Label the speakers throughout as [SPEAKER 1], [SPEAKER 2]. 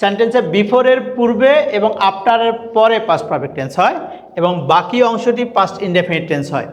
[SPEAKER 1] সেন্টেন্সে বিফোরের পূর্বে এবং আফটারের পরে পাস্ট পারফেক্ট টেন্স হয় এবং বাকি অংশটি পাস্ট ইনডেফিনিট টেন্স হয়।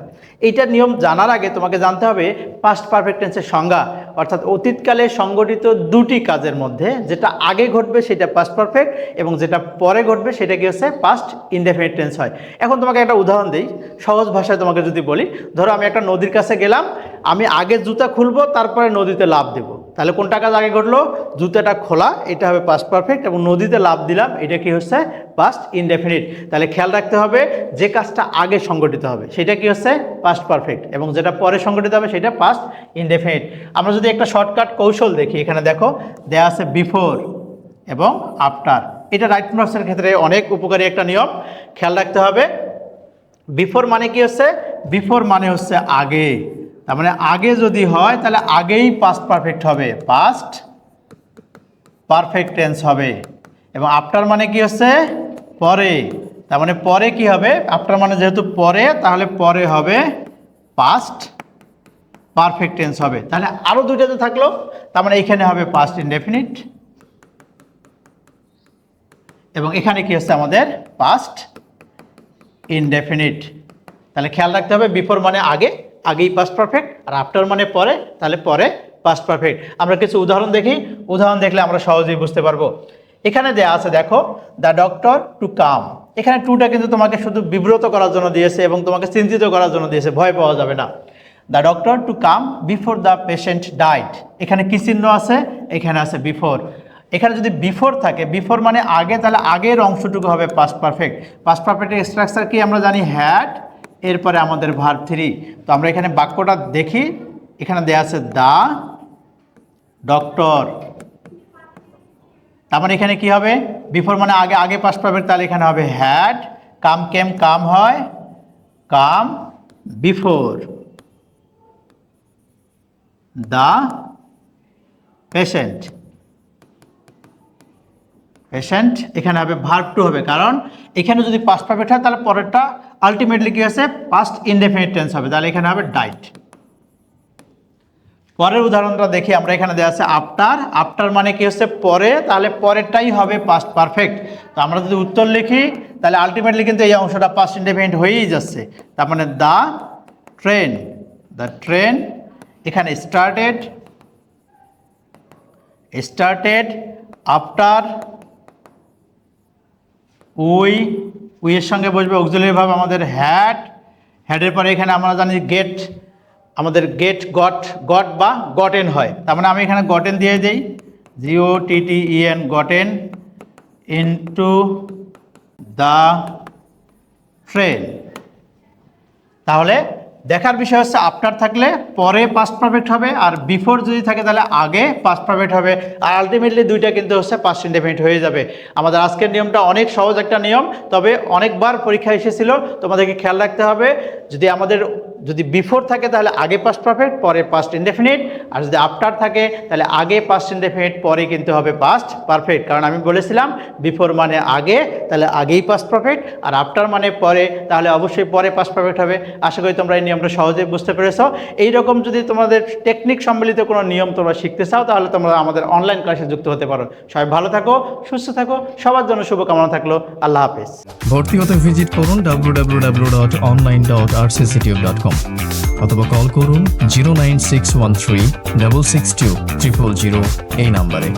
[SPEAKER 1] এইটার নিয়ম জানার আগে তোমাকে জানতে হবে পাস্ট পারফেক্ট টেন্সের সংজ্ঞা, অর্থাৎ অতীতকালে সংগঠিত দুটি কাজের মধ্যে যেটা আগে ঘটবে সেটা পাস্ট পারফেক্ট এবং যেটা পরে ঘটবে সেটা কি হচ্ছে পাস্ট ইনডেফিনিট টেন্স হয়। এখন তোমাকে একটা উদাহরণ দিই, সহজ ভাষায় তোমাকে যদি বলি, ধরো আমি একটা নদীর কাছে গেলাম, আমি আগে জুতা খুলবো, তারপরে নদীতে লাভ দেব। তাহলে কোনটা কাজ আগে ঘটলো? জুতাটা খোলা, এটা হবে পাস্ট পারফেক্ট এবং নদীতে লাভ দিলাম, এটা কি হচ্ছে? পাস্ট ইনডেফিনিট তাহলে খেয়াল রাখতে হবে, যে কাজটা আগে সংগঠিত হবে, সেটা কি হচ্ছে? পাস্ট পারফেক্ট এবং যেটা পরে সংগঠিত হবে, সেটা পাস্ট ইনডেফিনিট আমরা যদি একটা শর্টকাট কৌশল দেখি, এখানে দেখো, দেয়া আছে বিফোর এবং আফটার এটা রাইট প্রনাউন্সের ক্ষেত্রে অনেক উপকারী একটা নিয়ম। খেয়াল রাখতে হবে বিফোর মানে কি হচ্ছে? বিফোর মানে হচ্ছে আগে। তার মানে আগে যদি হয়, তাহলে আগেই পাস্ট পারফেক্ট হবে। পাস্ট পারফেক্ট টেন্স হবে। এবং আফটার মানে কি হচ্ছে? পরে। তার মানে পরে কি হবে? আফটার মানে যেহেতু পরে, তাহলে পরে হবে পাস্ট পারফেক্ট টেন্স হবে। তাহলে আরও দুইটাতে থাকল। তার মানে এখানে হবে পাস্ট ইনডেফিনিট এবং এখানে কি হচ্ছে? আমাদের পাস্ট ইনডেফিনিট তাহলে খেয়াল রাখতে হবে বিফোর মানে আগে আগেই পাস্ট পারফেক্ট আর আফটার মানে পরে, তাহলে পরে পাস্ট পারফেক্ট আমরা কিছু উদাহরণ দেখি। উদাহরণ দেখলে আমরা সহজেই বুঝতে পারব। এখানে দেয়া আছে, দেখো দ্য ডক্টর টু কাম এখানে টুটা কিন্তু তোমাকে শুধু বিব্রত করার জন্য দিয়েছে এবং তোমাকে চিন্তিত করার জন্য দিয়েছে। ভয় পাওয়া যাবে না। The doctor to come before the patient died এখানে কী চিহ্ন আছে? এখানে আছে বিফোর এখানে যদি বিফোর থাকে বিফোর মানে আগে, তাহলে আগের অংশটুকু হবে পাস্ট পারফেক্ট পাস্ট পারফেক্টের স্ট্রাকচার কি আমরা জানি? হ্যাড এরপরে আমাদের ভার থ্রি তো আমরা এখানে বাক্যটা দেখি। এখানে দেয়া আছে দা, ডক্টর। তার মানে এখানে কি হবে? বিফোর মানে আগে আগে পাস্ট পারফেক্ট তাহলে এখানে হবে হ্যাড কাম কেম, কাম হয়, come before the patient patient এখানে হবে ভার্ব টু হবে। কারণ এখানে যদি পাস্ট পারফেক্ট হয় তাহলে পরেরটা আলটিমেটলি কী আছে পাস্ট ইনডেফিনিট টেন্স হবে। তাহলে এখানে হবে ডাইট পরের উদাহরণটা দেখি, আমরা এখানে দেওয়া আছে আফটার আফটার মানে কি হচ্ছে? পরে। তাহলে পরেরটাই হবে পাস্ট পারফেক্ট তো আমরা যদি উত্তর লিখি, তাহলে আলটিমেটলি কিন্তু এই অংশটা পাস্ট ইনডেফিনিট হয়েই যাচ্ছে। তার মানে দ্য ট্রেন দ্য ট্রেন এখানে স্টার্টেড স্টার্টেড আফটার উই উইয়ের সঙ্গে বসবে অক্সিলারি ভাব আমাদের হ্যাট। হ্যাটের পরে এখানে আমরা জানি গেট, আমাদের গেট গট গট বা গটেন হয়। তার মানে আমি এখানে গটেন দিয়ে দিই। G O T E N gotten into the train তাহলে দেখার বিষয় হচ্ছে আফটার থাকলে পরে পাস্ট পারফেক্ট হবে, আর বিফোর যদি থাকে তাহলে আগে পাস্ট পারফেক্ট হবে। আর আলটিমেটলি দুইটা কিন্তু হচ্ছে পাস্ট ইন্ডিপেন্ডেন্ট হয়ে যাবে। আমাদের আজকের নিয়মটা অনেক সহজ একটা নিয়ম, তবে অনেকবার পরীক্ষা এসেছিল, তোমাদেরকে খেয়াল রাখতে হবে। যদি আমাদের, যদি বিফোর থাকে তাহলে আগে পাস্ট পারফেক্ট পরে পাস্ট ইনডেফিনিট আর যদি আফটার থাকে, তাহলে আগে পাস্ট ইনডেফিনিট পরে কিন্তু হবে পাস্ট পারফেক্ট কারণ আমি বলেছিলাম বিফোর মানে আগে, তাহলে আগেই পাস্ট পারফেক্ট আর আফটার মানে পরে, তাহলে অবশ্যই পরে পাস্ট পারফেক্ট হবে। আশা করি তোমরা এই নিয়মটা সহজে বুঝতে পেরেছ। এইরকম যদি তোমাদের টেকনিক সম্মিলিত কোনো নিয়ম তোমরা শিখতে চাও, তাহলে তোমরা আমাদের অনলাইন ক্লাসে যুক্ত হতে পারো। সবাই ভালো থাকো, সুস্থ থাকো, সবার জন্য শুভকামনা থাকল। আল্লাহ হাফেজ।
[SPEAKER 2] ভর্তি হতে ভিজিট করুন www.online.rcctube.com অথবা কল করুন zero nine six one three double six two triple zero এই নাম্বারে।